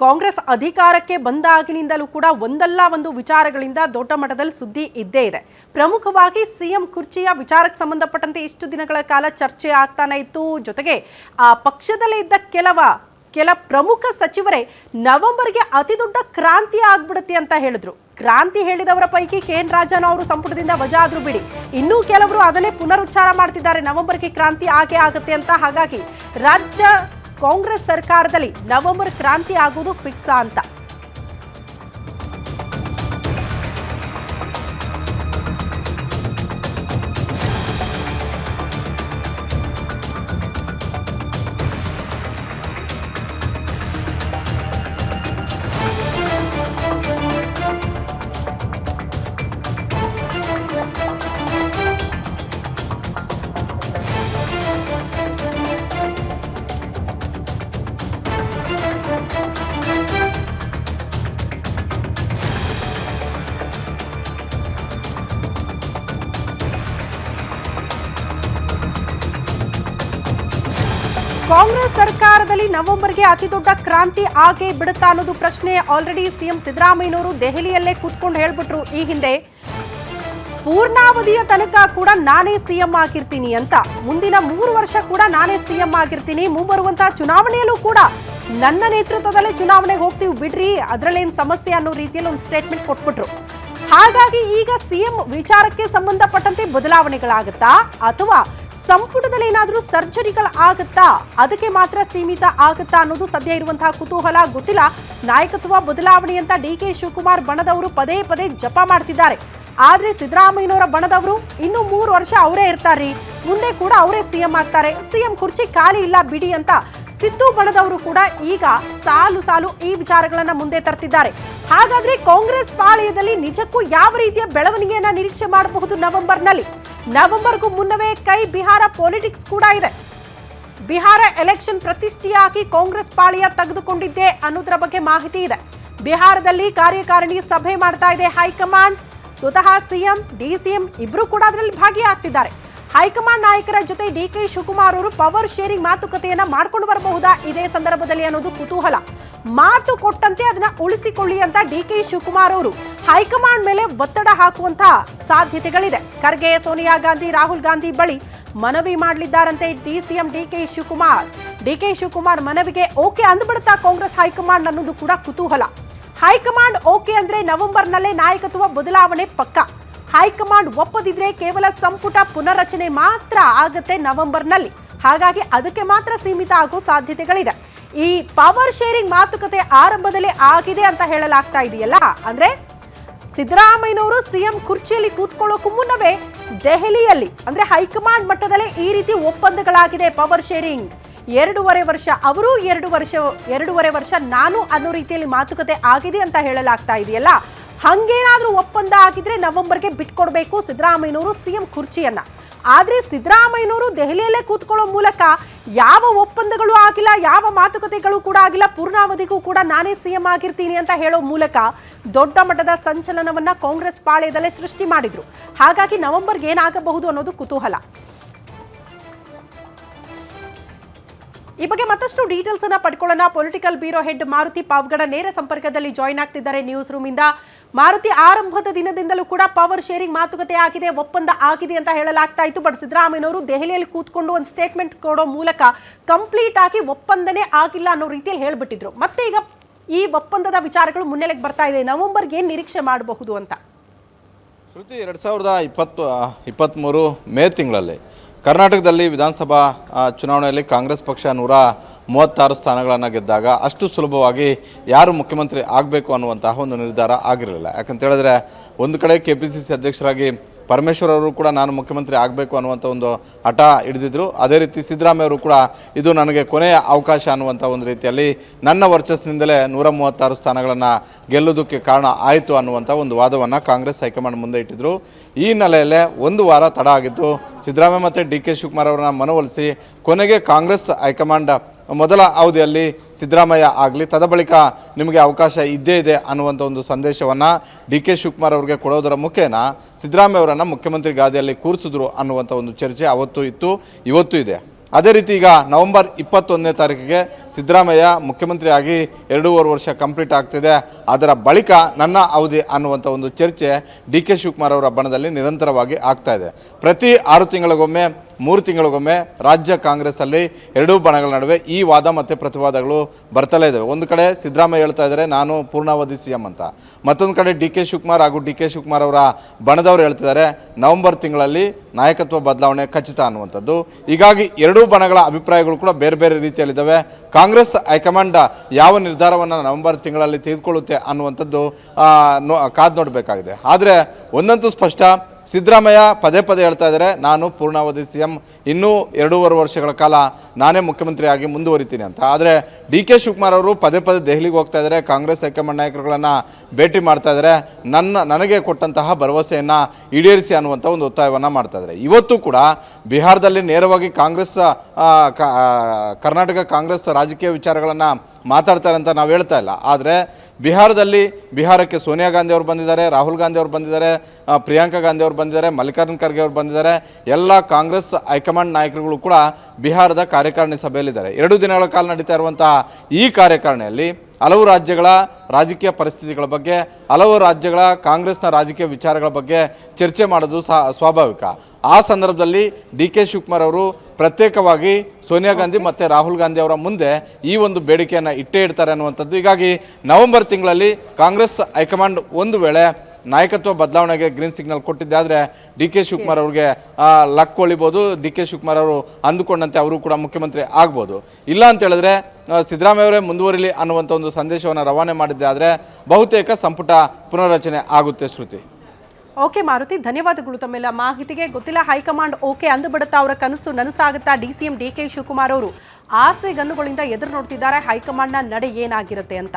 ಕಾಂಗ್ರೆಸ್ ಅಧಿಕಾರಕ್ಕೆ ಬಂದಾಗಿನಿಂದಲೂ ಕೂಡ ಒಂದಲ್ಲ ಒಂದು ವಿಚಾರಗಳಿಂದ ದೊಡ್ಡ ಮಟ್ಟದಲ್ಲಿ ಸುದ್ದಿ ಇದ್ದೇ ಇದೆ. ಪ್ರಮುಖವಾಗಿ ಸಿಎಂ ಕುರ್ಚಿಯ ವಿಚಾರಕ್ಕೆ ಸಂಬಂಧಪಟ್ಟಂತೆ ಇಷ್ಟು ದಿನಗಳ ಕಾಲ ಚರ್ಚೆ ಆಗ್ತಾನೆ ಇತ್ತು. ಜೊತೆಗೆ, ಆ, ಪಕ್ಷದಲ್ಲೇ ಇದ್ದ ಕೆಲವ, ಕೆಲ ಪ್ರಮುಖ ಸಚಿವರೇ ನವೆಂಬರ್ಗೆ ಅತಿ ದೊಡ್ಡ ಕ್ರಾಂತಿ ಆಗ್ಬಿಡುತ್ತೆ ಅಂತ ಹೇಳಿದ್ರು. ಕ್ರಾಂತಿ ಹೇಳಿದವರ ಪೈಕಿ ಕೆ ಎನ್ ರಾಜನ್ ಅವರು ಸಂಪುಟದಿಂದ ವಜಾ ಆದ್ರೂ ಬಿಡಿ. ಇನ್ನೂ ಕೆಲವರು ಅದನ್ನೇ ಪುನರುಚ್ಚಾರ ಮಾಡ್ತಿದ್ದಾರೆ. ನವೆಂಬರ್ಗೆ ಕ್ರಾಂತಿ ಆಗೇ ಆಗುತ್ತೆ ಅಂತ ಹಾಗಾಗಿ ರಾಜ್ಯ ಕಾಂಗ್ರೆಸ್ ಸರ್ಕಾರದಲ್ಲಿ ನವೆಂಬರ್ ಕ್ರಾಂತಿ ಆಗೋದು ಫಿಕ್ಸಾ ಅಂತ. ಕಾಂಗ್ರೆಸ್ ಸರ್ಕಾರದಲ್ಲಿ ನವೆಂಬರ್ಗೆ ಅತಿ ದೊಡ್ಡ ಕ್ರಾಂತಿ ಆಗೇ ಬಿಡುತ್ತಾ ಅನ್ನೋದು ಪ್ರಶ್ನೆ ಆಲ್ರೆಡಿ ಸಿಎಂ ಸಿದ್ದರಾಮಯ್ಯನವರು ದೆಹಲಿಯಲ್ಲೇ ಕೂತ್ಕೊಂಡು ಹೇಳ್ಬಿಟ್ರು ಈ ಹಿಂದೆ. ಪೂರ್ಣಾವಧಿಯ ತನಕ ಕೂಡ ನಾನೇ ಸಿಎಂ ಆಗಿರ್ತೀನಿ ಅಂತ. ಮುಂದಿನ ಮೂರು ವರ್ಷ ಕೂಡ ನಾನೇ ಸಿಎಂ ಆಗಿರ್ತೀನಿ. ಮುಂಬರುವಂತಹ ಚುನಾವಣೆಯಲ್ಲೂ ಕೂಡ ನನ್ನ ನೇತೃತ್ವದಲ್ಲೇ ಚುನಾವಣೆಗೆ ಹೋಗ್ತೀವಿ ಬಿಡ್ರಿ, ಅದರಲ್ಲೇನು ಸಮಸ್ಯೆ ಅನ್ನೋ ರೀತಿಯಲ್ಲಿ ಒಂದು ಸ್ಟೇಟ್ಮೆಂಟ್ ಕೊಟ್ಬಿಟ್ರು. ಹಾಗಾಗಿ ಈಗ ಸಿಎಂ ವಿಚಾರಕ್ಕೆ ಸಂಬಂಧಪಟ್ಟಂತೆ ಬದಲಾವಣೆಗಳಾಗುತ್ತಾ ಅಥವಾ ಸಂಪುಟದಲ್ಲಿ ಏನಾದರೂ ಸರ್ಜರಿಗಳು ಆಗುತ್ತಾ? ಅದಕ್ಕೆ ಮಾತ್ರ ಸೀಮಿತ ಆಗುತ್ತಾ ಅನ್ನೋದು ಸದ್ಯ ಇರುವಂತಹ ಕುತೂಹಲ, ಗೊತ್ತಿಲ್ಲ. ನಾಯಕತ್ವ ಬದಲಾವಣೆ ಅಂತ ಡಿ ಕೆ ಶಿವಕುಮಾರ್ ಬಣದವರು ಪದೇ ಪದೇ ಜಪ ಮಾಡ್ತಿದ್ದಾರೆ. ಆದ್ರೆ ಸಿದ್ದರಾಮಯ್ಯನವರ ಬಣದವರು ಇನ್ನು ಮೂರು ವರ್ಷ ಅವರೇ ಇರ್ತಾರ್ರಿ. ಮುಂದೆ ಕೂಡ ಅವರೇ ಸಿಎಂ ಆಗ್ತಾರೆ. ಸಿಎಂ ಕುರ್ಚಿ ಖಾಲಿ ಇಲ್ಲ ಬಿಡಿ ಅಂತ ಸಿದ್ದು ಬಣದವರು ಕೂಡ ಈಗ ಸಾಲು ಸಾಲು ಈ ವಿಚಾರಗಳನ್ನ ಮುಂದೆ ತರ್ತಿದ್ದಾರೆ. ಹಾಗಾದ್ರೆ ಕಾಂಗ್ರೆಸ್ ಪಾಳಯದಲ್ಲಿ ನಿಜಕ್ಕೂ ಯಾವ ರೀತಿಯ ಬೆಳವಣಿಗೆಯನ್ನ ನಿರೀಕ್ಷೆ ಮಾಡಬಹುದು ನವೆಂಬರ್ನಲ್ಲಿ? ನವೆಂಬರ್ಗೂ ಮುನ್ನವೇ ಕೈ ಬಿಹಾರ ಪೊಲಿಟಿಕ್ಸ್ ಕೂಡ ಇದೆ. ಬಿಹಾರ ಎಲೆಕ್ಷನ್ ಪ್ರತಿಷ್ಠೆಯಾಗಿ ಕಾಂಗ್ರೆಸ್ ಪಾಳಿಯ ತೆಗೆದುಕೊಂಡಿದ್ದೆ ಅನ್ನೋದರ ಬಗ್ಗೆ ಮಾಹಿತಿ ಇದೆ. ಬಿಹಾರದಲ್ಲಿ ಕಾರ್ಯಕಾರಿಣಿ ಸಭೆ ಮಾಡ್ತಾ ಇದೆ ಹೈಕಮಾಂಡ್. ಸ್ವತಃ ಸಿಎಂ, ಡಿಸಿಎಂ ಇಬ್ರು ಕೂಡ ಅದರಲ್ಲಿ ಭಾಗಿಯಾಗ್ತಿದ್ದಾರೆ. ಹೈಕಮಾಂಡ್ ನಾಯಕರ ಜೊತೆ ಡಿ ಕೆ ಶಿವಕುಮಾರ್ ಅವರು ಪವರ್ ಶೇರಿಂಗ್ ಮಾತುಕತೆಯನ್ನ ಮಾಡ್ಕೊಂಡು ಬರಬಹುದಾ? ಇದೇ ಸಂದರ್ಭದಲ್ಲಿ ಅನ್ನೋದು ಕುತೂಹಲ. ಮಾತು ಕೊಟ್ಟಂತೆ ಅದನ್ನ ಉಳಿಸಿಕೊಳ್ಳಿ ಅಂತ ಡಿ ಕೆ ಶಿವಕುಮಾರ್ ಅವರು ಹೈಕಮಾಂಡ್ ಮೇಲೆ ಒತ್ತಡ ಹಾಕುವಂತಹ ಸಾಧ್ಯತೆಗಳಿದೆ. ಖರ್ಗೆ, ಸೋನಿಯಾ ಗಾಂಧಿ, ರಾಹುಲ್ ಗಾಂಧಿ ಬಳಿ ಮನವಿ ಮಾಡಲಿದ್ದಾರಂತೆ ಡಿ ಕೆ ಶಿವಕುಮಾರ್. ಡಿ ಕೆ ಶಿವಕುಮಾರ್ ಮನವಿಗೆ ಓಕೆ ಅಂದ್ಬಿಡ್ತಾ ಕಾಂಗ್ರೆಸ್ ಹೈಕಮಾಂಡ್ ಅನ್ನೋದು ಕೂಡ ಕುತೂಹಲ. ಹೈಕಮಾಂಡ್ ಓಕೆ ಅಂದ್ರೆ ನವೆಂಬರ್ನಲ್ಲೇ ನಾಯಕತ್ವ ಬದಲಾವಣೆ ಪಕ್ಕ. ಹೈಕಮಾಂಡ್ ಒಪ್ಪದಿದ್ರೆ ಕೇವಲ ಸಂಪುಟ ಪುನರ್ರಚನೆ ಮಾತ್ರ ಆಗುತ್ತೆ ನವೆಂಬರ್ನಲ್ಲಿ. ಹಾಗಾಗಿ ಅದಕ್ಕೆ ಮಾತ್ರ ಸೀಮಿತ ಆಗೋ ಸಾಧ್ಯತೆಗಳಿದೆ. ಈ ಪವರ್ ಶೇರಿಂಗ್ ಮಾತುಕತೆ ಆರಂಭದಲ್ಲಿ ಆಗಿದೆ ಅಂತ ಹೇಳಲಾಗ್ತಾ ಇದೆಯಲ್ಲ? ಅಂದ್ರೆ ಸಿದ್ದರಾಮಯ್ಯನವರು ಸಿಎಂ ಕುರ್ಚಿಯಲ್ಲಿ ಕೂತ್ಕೊಳ್ಳೋಕು ಮುನ್ನವೇ ದೆಹಲಿಯಲ್ಲಿ, ಅಂದ್ರೆ ಹೈಕಮಾಂಡ್ ಮಟ್ಟದಲ್ಲಿ ಈ ರೀತಿ ಒಪ್ಪಂದಗಳಾಗಿದೆ ಪವರ್ ಶೇರಿಂಗ್ ಎರಡೂವರೆ ವರ್ಷ ಅವರು, ಎರಡು ವರ್ಷ, ಎರಡೂವರೆ ವರ್ಷ ನಾನು ಅನ್ನೋ ರೀತಿಯಲ್ಲಿ ಮಾತುಕತೆ ಆಗಿದೆ ಅಂತ ಹೇಳಲಾಗ್ತಾ ಇದೆಯಲ್ಲ? ಹಂಗೇನಾದ್ರೂ ಒಪ್ಪಂದ ಆಗಿದ್ರೆ ನವೆಂಬರ್ಗೆ ಬಿಟ್ಕೊಡ್ಬೇಕು ಸಿದ್ದರಾಮಯ್ಯನವರು ಸಿಎಂ ಕುರ್ಚಿಯನ್ನ. ಆದ್ರೆ ಸಿದ್ದರಾಮಯ್ಯನವರು ದೆಹಲಿಯಲ್ಲೇ ಕೂತ್ಕೊಳ್ಳೋ ಮೂಲಕ ಯಾವ ಒಪ್ಪಂದಗಳು ಆಗಿಲ್ಲ, ಯಾವ ಮಾತುಕತೆಗಳು ಕೂಡ ಆಗಿಲ್ಲ, ಪೂರ್ಣಾವಧಿಗೂ ಕೂಡ ನಾನೇ ಸಿಎಂ ಆಗಿರ್ತೀನಿ ಅಂತ ಹೇಳೋ ಮೂಲಕ ದೊಡ್ಡ ಮಟ್ಟದ ಸಂಚಲನವನ್ನ ಕಾಂಗ್ರೆಸ್ ಪಾಳ್ಯದಲ್ಲೇ ಸೃಷ್ಟಿ ಮಾಡಿದ್ರು. ಹಾಗಾಗಿ ನವೆಂಬರ್ಗೆ ಏನಾಗಬಹುದು ಅನ್ನೋದು ಕುತೂಹಲ. ಈ ಬಗ್ಗೆ ಮತ್ತಷ್ಟು ಡೀಟೇಲ್ಸ್ ಅನ್ನ ಪಡ್ಕೊಳ್ಳೋಣ. Political bureau head Maruti Pavagada ನೇರ ಸಂಪರ್ಕದಲ್ಲಿ ಜಾಯಿನ್ ಆಗ್ತಿದ್ದಾರೆ. ನ್ಯೂಸ್ ರೂಮ್ ಇಂದ ಮಾರುತಿ ಆರಂಭದ ದಿನದಿಂದಲೂ ಕೂಡ ಪವರ್ ಶೇರಿಂಗ್ ಮಾತುಕತೆ ಆಗಿದೆ, ಒಪ್ಪಂದ ಆಗಿದೆ ಅಂತ ಹೇಳಲಾಗ್ತಾ ಇತ್ತು. ಬಟ್ ಸಿದ್ದರಾಮಯ್ಯನವರು ದೆಹಲಿಯಲ್ಲಿ ಕೂತ್ಕೊಂಡು ಒಂದು ಸ್ಟೇಟ್ಮೆಂಟ್ ಕೊಡೋ ಮೂಲಕ ಕಂಪ್ಲೀಟ್ ಆಗಿ ಒಪ್ಪಂದನೇ ಆಗಿಲ್ಲ ಅನ್ನೋ ರೀತಿಯಲ್ಲಿ ಹೇಳ್ಬಿಟ್ಟಿದ್ರು. ಮತ್ತೆ ಈಗ ಈ ಒಪ್ಪಂದದ ವಿಚಾರಗಳು ಮುನ್ನೆಲೆಗೆ ಬರ್ತಾ ಇದೆ. ನವೆಂಬರ್ಗೆ ಏನ್ ನಿರೀಕ್ಷೆ ಮಾಡಬಹುದು ಅಂತ? ಶ್ರುತಿ, ಎರಡು ಸಾವಿರದ ಇಪ್ಪತ್ತು ಇಪ್ಪತ್ತ್ಮೂರು ಮೇ ತಿಂಗಳಲ್ಲಿ ಕರ್ನಾಟಕದಲ್ಲಿ ವಿಧಾನಸಭಾ ಚುನಾವಣೆಯಲ್ಲಿ ಕಾಂಗ್ರೆಸ್ ಪಕ್ಷ ನೂರ ಮೂವತ್ತಾರು ಸ್ಥಾನಗಳನ್ನು ಗೆದ್ದಾಗ ಅಷ್ಟು ಸುಲಭವಾಗಿ ಯಾರು ಮುಖ್ಯಮಂತ್ರಿ ಆಗಬೇಕು ಅನ್ನುವಂತಹ ಒಂದು ನಿರ್ಧಾರ ಆಗಿರಲಿಲ್ಲ. ಯಾಕಂತ ಹೇಳಿದ್ರೆ ಒಂದು ಕಡೆ ಕೆ ಪಿ ಸಿ ಸಿ ಅಧ್ಯಕ್ಷರಾಗಿ ಪರಮೇಶ್ವರ್ ಅವರು ಕೂಡ ನಾನು ಮುಖ್ಯಮಂತ್ರಿ ಆಗಬೇಕು ಅನ್ನುವಂಥ ಒಂದು ಹಠ ಹಿಡಿದಿದ್ರು. ಅದೇ ರೀತಿ ಸಿದ್ದರಾಮಯ್ಯ ಅವರು ಕೂಡ ಇದು ನನಗೆ ಕೊನೆಯ ಅವಕಾಶ ಅನ್ನುವಂಥ ಒಂದು ರೀತಿಯಲ್ಲಿ ನನ್ನ ವರ್ಚಸ್ಸಿನಿಂದಲೇ ನೂರ ಮೂವತ್ತಾರು ಸ್ಥಾನಗಳನ್ನು ಗೆಲ್ಲೋದಕ್ಕೆ ಕಾರಣ ಆಯಿತು ಅನ್ನುವಂಥ ಒಂದು ವಾದವನ್ನು ಕಾಂಗ್ರೆಸ್ ಹೈಕಮಾಂಡ್ ಮುಂದೆ ಇಟ್ಟಿದ್ರು. ಈ ಹಿನ್ನೆಲೆಯಲ್ಲೇ ಒಂದು ವಾರ ತಡ ಆಗಿದ್ದು ಸಿದ್ದರಾಮಯ್ಯ ಮತ್ತು ಡಿ ಕೆ ಶಿವಕುಮಾರ್ ಅವರನ್ನ ಮನವೊಲಿಸಿ ಕೊನೆಗೆ ಕಾಂಗ್ರೆಸ್ ಹೈಕಮಾಂಡ್ ಮೊದಲ ಅವಧಿಯಲ್ಲಿ ಸಿದ್ದರಾಮಯ್ಯ ಆಗಲಿ, ತದ ಬಳಿಕ ನಿಮಗೆ ಅವಕಾಶ ಇದ್ದೇ ಇದೆ ಅನ್ನುವಂಥ ಒಂದು ಸಂದೇಶವನ್ನು ಡಿ ಕೆ ಶಿವಕುಮಾರ್ ಅವರಿಗೆ ಕೊಡೋದರ ಮುಖೇನ ಸಿದ್ದರಾಮಯ್ಯ ಅವರನ್ನು ಮುಖ್ಯಮಂತ್ರಿ ಗಾದಿಯಲ್ಲಿ ಕೂರಿಸಿದ್ರು ಅನ್ನುವಂಥ ಒಂದು ಚರ್ಚೆ ಅವತ್ತು ಇತ್ತು, ಇವತ್ತು ಇದೆ. ಅದೇ ರೀತಿ ಈಗ ನವೆಂಬರ್ ಇಪ್ಪತ್ತೊಂದನೇ ತಾರೀಕಿಗೆ ಸಿದ್ದರಾಮಯ್ಯ ಮುಖ್ಯಮಂತ್ರಿಯಾಗಿ ಎರಡೂವರೆ ವರ್ಷ ಕಂಪ್ಲೀಟ್ ಆಗ್ತಿದೆ. ಅದರ ಬಳಿಕ ನನ್ನ ಅವಧಿ ಅನ್ನುವಂಥ ಒಂದು ಚರ್ಚೆ ಡಿ ಕೆ ಶಿವಕುಮಾರ್ ಅವರ ಬಣದಲ್ಲಿ ನಿರಂತರವಾಗಿ ಆಗ್ತಾ ಇದೆ. ಪ್ರತಿ ಆರು ತಿಂಗಳಿಗೊಮ್ಮೆ ಮೂರು ತಿಂಗಳಿಗೊಮ್ಮೆ ರಾಜ್ಯ ಕಾಂಗ್ರೆಸ್ಸಲ್ಲಿ ಎರಡೂ ಬಣಗಳ ನಡುವೆ ಈ ವಾದ ಮತ್ತು ಪ್ರತಿವಾದಗಳು ಬರ್ತಲೇ ಇದ್ದಾವೆ ಒಂದು ಕಡೆ ಸಿದ್ದರಾಮಯ್ಯ ಹೇಳ್ತಾ ಇದ್ದಾರೆ ನಾನು ಪೂರ್ಣಾವಧಿ ಸಿ ಎಂ ಅಂತ. ಮತ್ತೊಂದು ಕಡೆ ಡಿ ಕೆ ಶಿವಕುಮಾರ್ ಹಾಗೂ ಡಿ ಕೆ ಶಿವಕುಮಾರ್ ಅವರ ಬಣದವರು ಹೇಳ್ತಿದ್ದಾರೆ, ನವೆಂಬರ್ ತಿಂಗಳಲ್ಲಿ ನಾಯಕತ್ವ ಬದಲಾವಣೆ ಖಚಿತ ಅನ್ನುವಂಥದ್ದು. ಹೀಗಾಗಿ ಎರಡೂ ಬಣಗಳ ಅಭಿಪ್ರಾಯಗಳು ಕೂಡ ಬೇರೆ ಬೇರೆ ರೀತಿಯಲ್ಲಿದ್ದಾವೆ. ಕಾಂಗ್ರೆಸ್ ಹೈಕಮಾಂಡ್ ಯಾವ ನಿರ್ಧಾರವನ್ನು ನವೆಂಬರ್ ತಿಂಗಳಲ್ಲಿ ತೆಗೆದುಕೊಳ್ಳುತ್ತೆ ಅನ್ನುವಂಥದ್ದು ಕಾದು ನೋಡಬೇಕಾಗಿದೆ. ಆದರೆ ಒಂದಂತೂ ಸ್ಪಷ್ಟ ಸಿದ್ದರಾಮಯ್ಯ ಪದೇ ಪದೇ ಹೇಳ್ತಾ ಇದ್ದಾರೆ, ನಾನು ಪೂರ್ಣಾವಧಿ ಸಿ ಎಂ ಇನ್ನೂ ಎರಡೂವರೆ ವರ್ಷಗಳ ಕಾಲ ನಾನೇ ಮುಖ್ಯಮಂತ್ರಿಯಾಗಿ ಮುಂದುವರಿತೀನಿ ಅಂತ. ಆದರೆ ಡಿ ಕೆ ಶಿವಕುಮಾರ್ ಅವರು ಪದೇ ಪದೇ ದೆಹಲಿಗೆ ಹೋಗ್ತಾ ಇದ್ದಾರೆ, ಕಾಂಗ್ರೆಸ್ ಹೈಕಮಾಂಡ್ ನಾಯಕರುಗಳನ್ನು ಭೇಟಿ ಮಾಡ್ತಾ ಇದ್ದಾರೆ, ನನ್ನ, ನನಗೆ ಕೊಟ್ಟಂತಹ ಭರವಸೆಯನ್ನು ಈಡೇರಿಸಿ ಅನ್ನುವಂಥ ಒಂದು ಒತ್ತಾಯವನ್ನು ಮಾಡ್ತಾ ಇದ್ದಾರೆ. ಇವತ್ತು ಕೂಡ ಬಿಹಾರದಲ್ಲಿ ನೇರವಾಗಿ ಕಾಂಗ್ರೆಸ್ ಕರ್ನಾಟಕ ಕಾಂಗ್ರೆಸ್ ರಾಜಕೀಯ ವಿಚಾರಗಳನ್ನು ಮಾತಾಡ್ತಾರೆ ಅಂತ ನಾವು ಹೇಳ್ತಾ ಇಲ್ಲ. ಆದರೆ ಬಿಹಾರದಲ್ಲಿ ಬಿಹಾರಕ್ಕೆ ಸೋನಿಯಾ ಗಾಂಧಿ ಅವರು ಬಂದಿದ್ದಾರೆ, ರಾಹುಲ್ ಗಾಂಧಿ ಅವರು ಬಂದಿದ್ದಾರೆ ಪ್ರಿಯಾಂಕಾ ಗಾಂಧಿ ಅವರು ಬಂದಿದ್ದಾರೆ, ಮಲ್ಲಿಕಾರ್ಜುನ್ ಖರ್ಗೆ ಅವರು ಬಂದಿದ್ದಾರೆ, ಎಲ್ಲ ಕಾಂಗ್ರೆಸ್ ಹೈಕಮಾಂಡ್ ನಾಯಕರುಗಳು ಕೂಡ ಬಿಹಾರದ ಕಾರ್ಯಕಾರಿಣಿ ಸಭೆಯಲ್ಲಿದ್ದಾರೆ. ಎರಡು ದಿನಗಳ ಕಾಲ ನಡೀತಾ ಇರುವಂತಹ ಈ ಕಾರ್ಯಕಾರಿಣಿಯಲ್ಲಿ ಹಲವು ರಾಜ್ಯಗಳ ರಾಜಕೀಯ ಪರಿಸ್ಥಿತಿಗಳ ಬಗ್ಗೆ ಹಲವು ರಾಜ್ಯಗಳ ಕಾಂಗ್ರೆಸ್ನ ರಾಜಕೀಯ ವಿಚಾರಗಳ ಬಗ್ಗೆ ಚರ್ಚೆ ಮಾಡೋದು ಸಹ ಸ್ವಾಭಾವಿಕ. ಆ ಸಂದರ್ಭದಲ್ಲಿ ಡಿ ಕೆ ಶಿವಕುಮಾರ್ ಅವರು ಪ್ರತ್ಯೇಕವಾಗಿ ಸೋನಿಯಾ ಗಾಂಧಿ ಮತ್ತು ರಾಹುಲ್ ಗಾಂಧಿ ಅವರ ಮುಂದೆ ಈ ಒಂದು ಬೇಡಿಕೆಯನ್ನು ಇಟ್ಟೇ ಇಡ್ತಾರೆ ಅನ್ನುವಂಥದ್ದು. ಹೀಗಾಗಿ ನವೆಂಬರ್ ತಿಂಗಳಲ್ಲಿ ಕಾಂಗ್ರೆಸ್ ಹೈಕಮಾಂಡ್ ಒಂದು ವೇಳೆ ನಾಯಕತ್ವ ಬದಲಾವಣೆಗೆ ಗ್ರೀನ್ ಸಿಗ್ನಲ್ ಕೊಟ್ಟಿದ್ದೆ ಆದರೆ ಡಿ ಕೆ ಶಿವಕುಮಾರ್ ಅವ್ರಿಗೆ ಲಕ್ ಕೊಳಿಬೋದು. ಡಿ ಕೆ ಶಿವಕುಮಾರ್ ಅವರು ಅಂದುಕೊಂಡಂತೆ ಅವರು ಕೂಡ ಮುಖ್ಯಮಂತ್ರಿ ಆಗ್ಬೋದು. ಇಲ್ಲ ಅಂತ ಹೇಳಿದ್ರೆ ಆ, ಸಿದ್ದರಾಮಯ್ಯ ಅವರೇ ಮುಂದುವರಿಲಿ ಅನ್ನುವಂಥ ಒಂದು ಸಂದೇಶವನ್ನು ರವಾನೆ ಮಾಡಿದ್ದೆ. ಆದರೆ ಬಹುತೇಕ ಸಂಪುಟ ಪುನರ್ರಚನೆ ಆಗುತ್ತೆ ಶ್ರುತಿ. ಓಕೆ ಮಾರುತಿ ಧನ್ಯವಾದಗಳು ತಮ್ಮೆಲ್ಲ ಮಾಹಿತಿಗೆ. ಗೊತ್ತಿಲ್ಲ ಹೈಕಮಾಂಡ್ ಓಕೆ ಅಂದುಬಿಡುತ್ತಾ ಅವರ ಕನಸು ನನಸಾಗುತ್ತಾ? D C M D K Shivakumar ಅವರು ಆಸೆ ಗನ್ನುಗಳಿಂದ ಎದುರು ನೋಡ್ತಿದ್ದಾರೆ. ಹೈಕಮಾಂಡ್ನ ನಡೆ ಏನಾಗಿರುತ್ತೆ ಅಂತ.